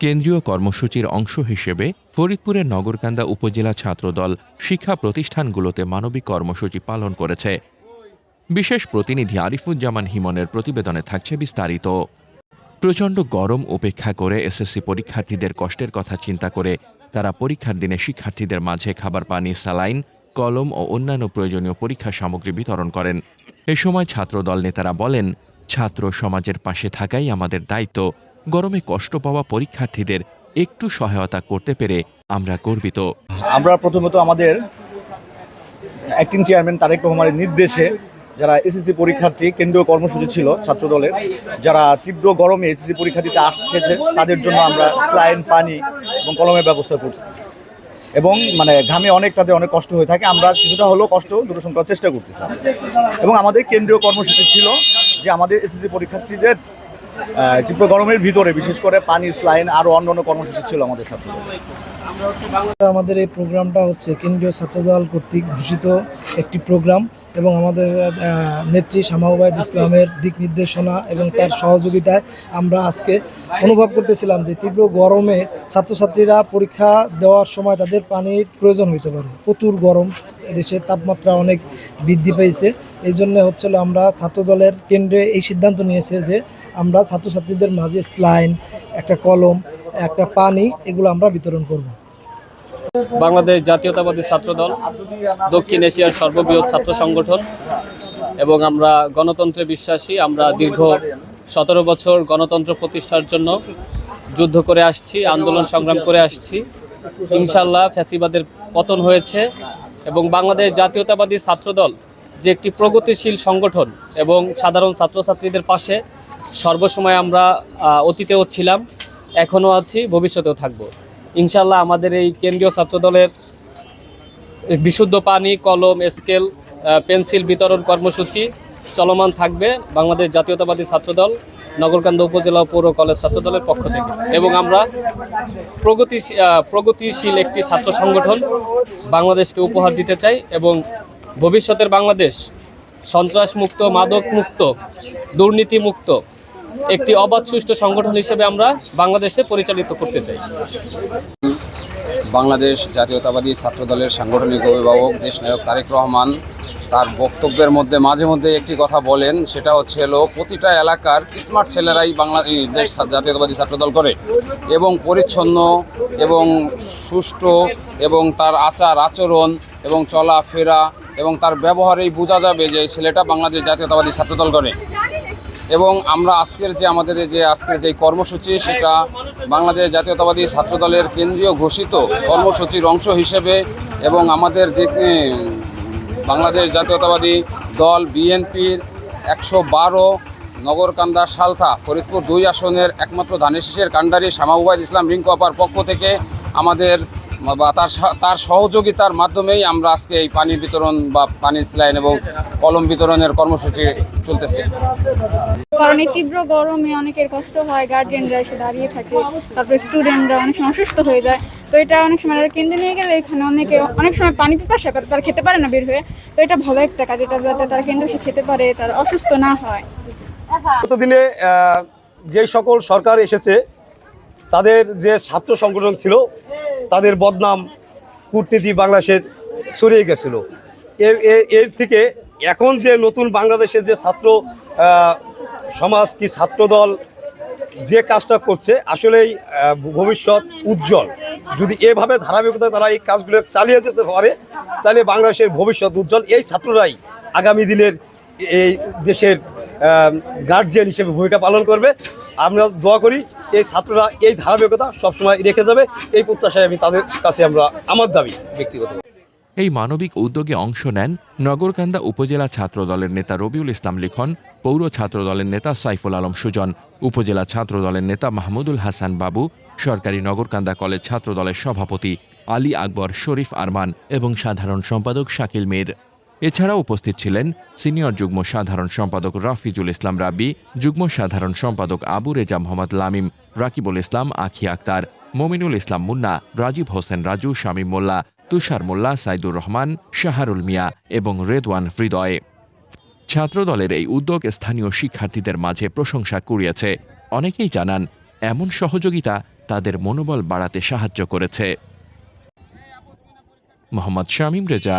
কেন্দ্রীয় কর্মসূচির অংশ হিসেবে ফরিদপুরের নগরকান্দা উপজেলা ছাত্রদল শিক্ষা প্রতিষ্ঠানগুলোতে মানবিক কর্মসূচি পালন করেছে। বিশেষ প্রতিনিধি আরিফুজ্জামান হিমনের প্রতিবেদনে থাকছে বিস্তারিত। প্রচণ্ড গরম উপেক্ষা করে এসএসসি পরীক্ষার্থীদের কষ্টের কথা চিন্তা করে তারা পরীক্ষার দিনে শিক্ষার্থীদের মাঝে খাবার, পানি, স্যালাইন, কলম ও অন্যান্য প্রয়োজনীয় পরীক্ষা সামগ্রী বিতরণ করেন। এ সময় ছাত্রদল নেতারা বলেন, ছাত্র সমাজের পাশে থাকাই আমাদের দায়িত্ব। গরমে কষ্ট পাওয়া পরীক্ষার্থীদের একটু সহায়তা করতে পেরে আমরা গর্বিত। আমরা প্রথমত আমাদের অ্যাক্টিং চেয়ারম্যান তারেক রহমানের নির্দেশে যারা এসএসসি পরীক্ষার্থী, কেন্দ্রীয় কর্মসূচি ছিল ছাত্রদলের, যারা তীব্র গরমে এসএসসি পরীক্ষা দিতে আসছে, তাদের জন্য আমরা স্লাইন, পানি এবং কলমের ব্যবস্থা করছি। এবং মানে ঘামে অনেক, তাদের অনেক কষ্ট হয়ে থাকে, আমরা কিছুটা হলেও কষ্ট দূরদর্শন করার চেষ্টা করতেছি। এবং আমাদের কেন্দ্রীয় কর্মসূচি ছিল যে আমাদের এসএসসি পরীক্ষার্থীদের তীব্র গরমের ভিতরে বিশেষ করে পানি স্লাইন আরও অন্যান্য কর্মসূচি ছিল আমাদের ছাত্রদের আমাদের এই প্রোগ্রামটা হচ্ছে কেন্দ্রীয় ছাত্রদল কর্তৃক ঘোষিত একটি প্রোগ্রাম এবং আমাদের নেত্রী শামাউবাদ ইসলামের দিক নির্দেশনা এবং তার সহযোগিতায় আমরা আজকে অনুভব করতেছিলাম যে তীব্র গরমে ছাত্রছাত্রীরা পরীক্ষা দেওয়ার সময় তাদের পানির প্রয়োজন হইতে পারে। প্রচুর গরম দেশের তাপমাত্রা অনেক বৃদ্ধি পেয়েছে। এই জন্য হচ্ছিল আমরা ছাত্রদলের কেন্দ্রে এই সিদ্ধান্ত নিয়েছে যে আমরা ছাত্রছাত্রীদের মাঝে স্লাইন, একটা কলম, একটা পানি, এগুলো আমরা বিতরণ করব। বাংলাদেশ জাতীয়তাবাদী ছাত্রদল, দক্ষিণ এশিয়ার সর্ববৃহৎ ছাত্র সংগঠন, এবং আমরা গণতন্ত্রে বিশ্বাসী, আমরা দীর্ঘ সতেরো বছর গণতন্ত্র প্রতিষ্ঠার জন্য যুদ্ধ করে আসছি, আন্দোলন সংগ্রাম করে আসছি। ইনশাল্লাহ ফ্যাসিবাদের পতন হয়েছে, এবং বাংলাদেশ জাতীয়তাবাদী ছাত্রদল যে একটি প্রগতিশীল সংগঠন এবং সাধারণ ছাত্রছাত্রীদের পাশে সর্বসময় আমরা অতীতেও ছিলাম, এখনও আছি, ভবিষ্যতেও থাকব। ইনশাল্লাহ আমাদের এই কেন্দ্রীয় ছাত্রদলের বিশুদ্ধ পানি, কলম, স্কেল পেন্সিল বিতরণ কর্মসূচি চলমান থাকবে বাংলাদেশ জাতীয়তাবাদী ছাত্রদল নগরকান্দা উপজেলা পৌর কলেজ ছাত্রদলের পক্ষ থেকে। এবং আমরা প্রগতি প্রগতিশীল একটি ছাত্র সংগঠন বাংলাদেশকে উপহার দিতে চাই এবং ভবিষ্যতের বাংলাদেশ সন্ত্রাসমুক্ত, মাদকমুক্ত, দুর্নীতিমুক্ত একটি অবাধ সুষ্ঠু সংগঠন হিসেবে আমরা বাংলাদেশে পরিচালিত করতে চাই। বাংলাদেশ জাতীয়তাবাদী ছাত্রদলের সাংগঠনিক অভিভাবক দেশনায়ক তারেক রহমান তার বক্তব্যের মধ্যে মাঝে মধ্যে একটি কথা বলেন, সেটা হচ্ছে হলো, প্রতিটা এলাকার স্মার্ট ছেলেরাই বাংলাদেশ জাতীয়তাবাদী ছাত্রদল করে এবং পরিচ্ছন্ন এবং সুষ্ঠু এবং তার আচার, আচরণ এবং চলাফেরা এবং তার ব্যবহারেই বোঝা যাবে যে ছেলেটা বাংলাদেশ জাতীয়তাবাদী ছাত্রদল করে। এবং আমরা আজকের যে আমাদের যে আজকের যে কর্মসূচি, সেটা বাংলাদেশ জাতীয়তাবাদী ছাত্রদলের কেন্দ্রীয় ঘোষিত কর্মসূচির অংশ হিসেবে এবং আমাদের যে- বাংলাদেশ জাতীয়তাবাদী দল বিএনপির একশো বারো, নগরকান্দা, সালথা, ফরিদপুর দুই আসনের একমাত্র ধানেশিসের কাণ্ডারি শামাউবাদ ইসলাম রিঙ্কু আপার পক্ষ থেকে আমাদের বা তার তার সহযোগিতার মাধ্যমেই আমরা আজকে এই পানি বিতরণ বা পানি স্লাইন এবং কলম বিতরণের কর্মসূচি চলতেছে। কারণ এই তীব্র গরমে অনেকের কষ্ট হয় গার্জেনরা এসে দাঁড়িয়ে থাকে তারপরে স্টুডেন্টরা অনেক সময় অসুস্থ হয়ে যায়। তো এটা অনেক সময় কেন্দ্রে নিয়ে গেলে এখানে অনেকে অনেক সময় পানি পিপাসা করে তারা খেতে পারে না বের হয়ে। তো এটা ভালো একটা কাজ এটা যাতে তারা কেন্দ্রে এসে খেতে পারে তারা অসুস্থ না হয়। গতদিনে যে সকল সরকার এসেছে তাদের যে ছাত্র সংগঠন ছিল তাদের বদনাম কূটনীতি বাংলাদেশের ছড়িয়ে গেছিল। এর, এর- থেকে এখন যে নতুন বাংলাদেশের যে ছাত্র সমাজ কি ছাত্রদল যে কাজটা করছে, আসলেই ভবিষ্যৎ উজ্জ্বল। যদি এভাবে ধারাবাহিকতা তারা এই কাজগুলো চালিয়ে যেতে পারে, তাহলে বাংলাদেশের ভবিষ্যৎ উজ্জ্বল। এই ছাত্ররাই আগামী দিনের এই দেশের গার্জিয়ান হিসেবে ভূমিকা পালন করবে। আমরা দোয়া করি এই ছাত্ররা এই ধারাবাহিকতা সবসময় রেখে যাবে। এই প্রত্যাশায় আমি তাদের কাছে আমরা আমার দাবি ব্যক্তিগত। এই মানবিক উদ্যোগে অংশ নেন নগরকান্দা উপজেলা ছাত্র দলের নেতা রবিউল ইসলাম লিখন, পৌর ছাত্র দলের নেতা সাইফুল আলম সুজন, উপজেলা ছাত্র দলের নেতা মাহমুদুল হাসান বাবু, সরকারি নগরকান্দা কলেজ ছাত্র দলের সভাপতি আলী আকবর শরীফ আরমান এবং সাধারণ সম্পাদক শাকিল মীর। এছাড়াও উপস্থিত ছিলেন সিনিয়র যুগ্ম সাধারণ সম্পাদক রাফিজুল ইসলাম রাব্বি যুগ্ম সাধারণ সম্পাদক আবু রেজা মোহাম্মদ লামিম, রাকিবুল ইসলাম আখি আক্তার, মমিনুল ইসলাম মুন্না, রাজীব হোসেন রাজু, শামীম মোল্লা, তুষার মোল্লা, সাইদুর রহমান, শাহারুল মিয়া এবং রেদওয়ান হৃদয়। ছাত্রদলের এই উদ্যোগ স্থানীয় শিক্ষার্থীদের মাঝে প্রশংসা কুড়িয়েছে। অনেকেই জানান, এমন সহযোগিতা তাদের মনোবল বাড়াতে সাহায্য করেছে। মোহাম্মদ শামীম রেজা